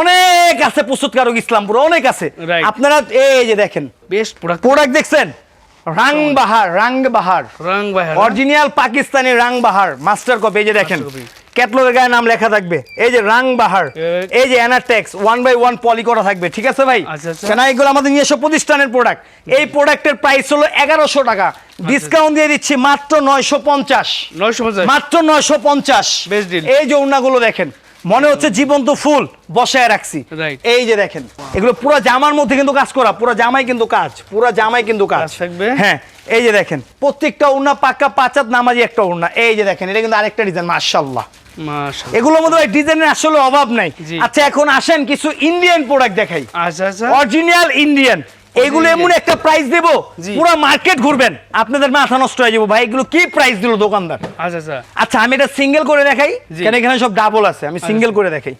অনেক আছে প্রস্তুতকারক ইসলামপুর অনেক আছে। আপনারা এই যে দেখেন বেস্ট প্রোডাক্ট প্রোডাক্ট দেখছেন? রাং বাহার রাং বাহার। রং ভাই original Pakistani Rang Bahar master copy এই যে দেখেন। ক্যাটলগের গায়ে নাম লেখা থাকবে। এই যে রাং বাহার এই যে অ্যানাটেক্স ওয়ান বাই ওয়ান পলি করা থাকবে ঠিক আছে ভাই? আচ্ছা, আচ্ছা। কেন এগুলো আমাদের নিজস্ব প্রতিষ্ঠানের প্রোডাক্ট এই প্রোডাক্টের প্রাইস হলো এগারোশো টাকা। ডিসকাউন্ট দিয়ে দিচ্ছি মাত্র নয়শো পঞ্চাশ। মাত্র নয়শো পঞ্চাশ। এই যে দেখেন মনে হচ্ছে জীবন্ত ফুল বসায় রাখছি। এই যে দেখেন এগুলো পুরো জামার মধ্যে কিন্তু কাজ করা পুরো জামাই কিন্তু কাজ পুরো জামাই কিন্তু কাজ। হ্যাঁ এই যে দেখেন প্রত্যেকটা ওড়না পাক্কা পাঁচাত নামাজি একটা ওড়না। এই যে দেখেন এটা কিন্তু আরেকটা ডিজাইন মাশাআল্লাহ। এগুলোর মধ্যে ভাই ডিজাইনের আসলে অভাব নাই। আচ্ছা এখন আসেন কিছু ইন্ডিয়ান প্রোডাক্ট দেখাই। আচ্ছা আচ্ছা। অরিজিনাল ইন্ডিয়ান এগুলো এমন একটা প্রাইস দেব পুরো মার্কেট ঘুরবেন। আপনাদের মাথা নষ্ট হয়ে যাব ভাই এগুলো কি প্রাইস দিল দোকানদার? আচ্ছা আচ্ছা। আচ্ছা আমি এটা সিঙ্গেল করে দেখাই। কেন এখানে সব ডাবল আছে? আমি সিঙ্গেল করে দেখাই।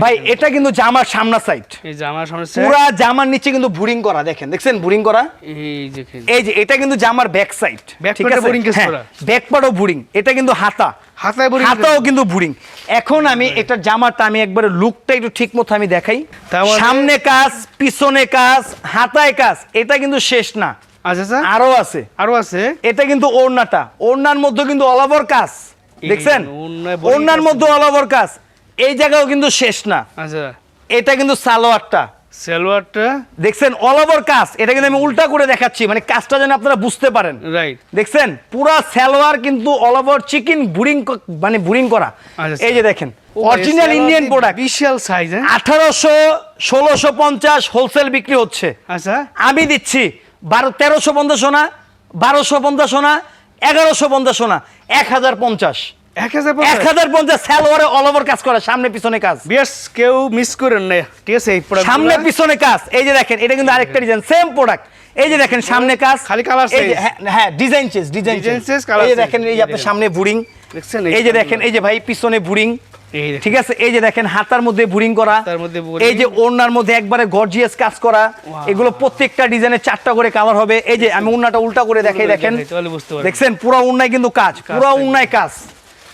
ভাই এটা কিন্তু জামার সামনা সাইড এই যে আমার সামনে পুরা জামার নিচে কিন্তু বুরিং করা দেখেন দেখছেন বুরিং করা? এই যে এই যে এটা কিন্তু জামার ব্যাক সাইড Back part এ boring করা। ব্যাক পার্টও বুরিং এটা কিন্তু হাতা। হাতায় boring হাতাও কিন্তু বুরিং এখন আমি এটা জামাটা আমি একবারে লুকটা একটু ঠিক মতো আমি দেখাই। মানে- সামনে কাজ পিছনে কাজ হাতায় কাজ এটা কিন্তু শেষ না। আচ্ছা আচ্ছা আরও আছে। আরও আছে? এটা কিন্তু ওড়নাটা। ওড়নার মধ্যে কিন্তু অল ওভার কাজ। দেখছেন? ওড়নার মধ্যে অল ওভার কাজ। এই জায়গাও কিন্তু শেষ না। আচ্ছা। এটা কিন্তু সালোয়ারটা। সালোয়ারটা? দেখছেন অল ওভার কাজ এটা কিন্তু আমি উল্টা করে দেখাচ্ছি মানে কাজটা যেন আপনারা বুঝতে পারেন। রাইট দেখছেন পুরো সালোয়ার কিন্তু অল ওভার চিকেন বুরিং মানে বুরিং করা। আচ্ছা, এই যে আচ্ছা। দেখেন অরিজিনাল ইন্ডিয়ান প্রোডাক্ট বিশাল সাইজ 1800 1650 হোলসেল বিক্রি হচ্ছে। আচ্ছা। আমি দিচ্ছি বারো তেরোশো পঞ্চা সোনা বারোশো 12 সোনা এগারোশো 1250 সোনা এক হাজার পঞ্চাশ। সামনে পিছনে কাজ কেউ মিস করেন না ঠিক আছে এই সামনে পিছনে কাজ এই যে দেখেন এটা কিন্তু আরেকটা ডিজাইন সেম প্রোডাক্ট এই যে দেখেন সামনে কাজ খালি colour এই যে- change। হ্যাঁ, হ্যাঁ ডিজাইন চেঞ্জ ডিজাইন চেঞ্জ এই যে দেখেন এই যে আপনার সামনে বুরিং এই যে দেখেন এই যে ভাই পিছনে বুরিং ঠিক আছে এই যে দেখেন হাতার মধ্যে বুরিং করা। এই যে ওড়নার মধ্যে একবারে গর্জিয়াস কাজ করা এগুলো প্রত্যেকটা ডিজাইনের চারটা করে কালার হবে এই যে আমি ওড়নাটা উল্টা করে দেখাই দেখেন। দেখছেন পুরো ওড়নায় কিন্তু কাজ পুরো। ওড়নায় কাজ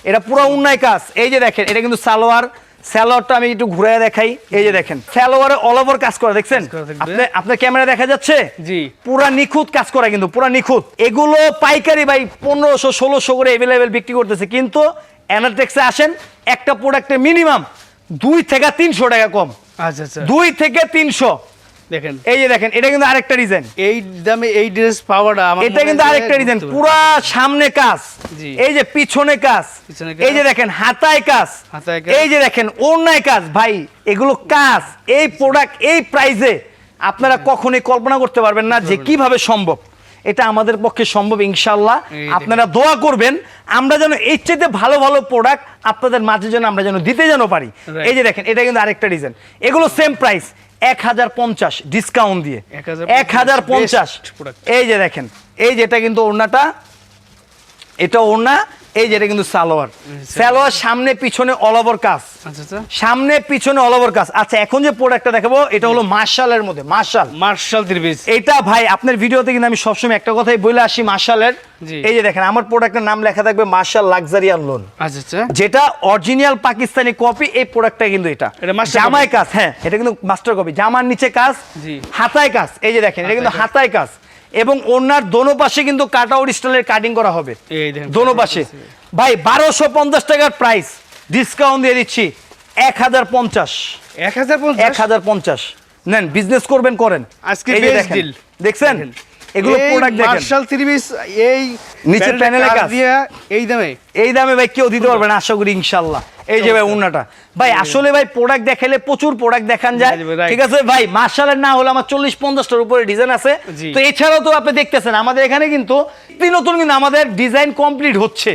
এটা পুরো ওড়নায় কাজ। এই যে দেখেন এটা কিন্তু সালোয়ার। সালোয়ারটা আমি একটু ঘুরে দেখাই। এই যে দেখেন সালোয়ারে অল ওভার কাজ করা দেখছেন? আপনি আপনার ক্যামেরা দেখা যাচ্ছে? জি। পুরা নিখুঁত কাজ করা কিন্তু পুরা নিখুঁত। এগুলো পাইকারি ভাই পনেরোশো ষোলোশো করে অ্যাভেলেবেল বিক্রি করতেছে। কিন্তু অ্যানাটেক্সে আসেন একটা প্রোডাক্টে মিনিমাম দুই থেকে তিনশো টাকা কম। আচ্ছা আচ্ছা। দুই থেকে তিনশো। দেখেন। এই যে দেখেন এটা কিন্তু আরেকটা ডিজাইন এই দামে এই ড্রেস পাওয়াটা এটা কিন্তু আরেকটা ডিজাইন। পুরা সামনে কাজ। এই যে পিছনে কাজ। এই যে দেখেন হাতায় কাজ। এই যে দেখেন ওড়নায় কাজ। ভাই এগুলো কাজ। এই প্রোডাক্ট এই প্রাইজে আপনারা কখনোই কল্পনা করতে পারবেন না যে কীভাবে সম্ভব। এটা আমাদের পক্ষে সম্ভব ইনশাল্লাহ আপনারা দোয়া করবেন আমরা যেন এর চাইতে ভালো ভালো প্রোডাক্ট আপনাদের মাঝে যেন আমরা যেন দিতে যেন পারি। এই যে দেখেন এটা কিন্তু আরেকটা ডিজাইন এগুলো সেম প্রাইস এক হাজার পঞ্চাশ ডিসকাউন্ট দিয়ে। এক হাজার পঞ্চাশ এই যে দেখেন এই যেটা কিন্তু ওড়নাটা এটা ওড়না এই যেটা কিন্তু সালোয়ার। সালোয়ার সামনে পিছনে অল ওভার কাজ আচ্ছা আচ্ছা। সামনে পিছনে অল ওভার কাজ আচ্ছা এখন যে প্রোডাক্টটা দেখাবো এটা হলো মার্শালের মধ্যে মার্শাল। মার্শাল ত্রিপিস এটা ভাই আপনার ভিডিওতে কিন্তু আমি সবসময় একটা কথাই বলে আসি মার্শালের। এই যে দেখেন আমার প্রোডাক্টের নাম লেখা থাকবে মার্শাল লাক্সারিয়ান লোন। আচ্ছা আচ্ছা। যেটা অরিজিনাল পাকিস্তানি কপি এই প্রোডাক্টটা কিন্তু এটা। জামায় কাজ হ্যাঁ এটা কিন্তু মাস্টার কপি জামার নিচে কাজ জি। হাতায় কাজ। এই যে দেখেন এটা কিন্তু হাতায় কাজ। এবং ওনার দোনো পাশে কিন্তু কাট আউট স্টাইলের কাটিং করা হবে। এই দেখেন দোনো পাশে। ভাই বারোশো পঞ্চাশ টাকার প্রাইস ডিসকাউন্ট দিয়ে দিচ্ছি। এক হাজার পঞ্চাশ। এক হাজার পঞ্চাশ? নেন বিজনেস করবেন করেন। আজকে। দেখছেন। এগুলো প্রোডাক্ট দেখেন। মার্শাল সার্ভিস এই নিচে প্যানেলে কাজ। এই দামে? এই দামে ভাই কেউ দিতে পারবে না আশা করি ইনশাল্লাহ। এই যে ভাই উন্নাটা। ভাই আসলে ভাই প্রোডাক্ট দেখাইলে প্রচুর প্রোডাক্ট দেখান যায়। ঠিক আছে ভাই মার্শালের না হলে আমার চল্লিশ পঞ্চাশটার উপরে ডিজাইন আছে। তো এছাড়াও তো আপনি দেখতেছেন আমাদের এখানে কিন্তু নতুন কিন্তু আমাদের ডিজাইন কমপ্লিট হচ্ছে।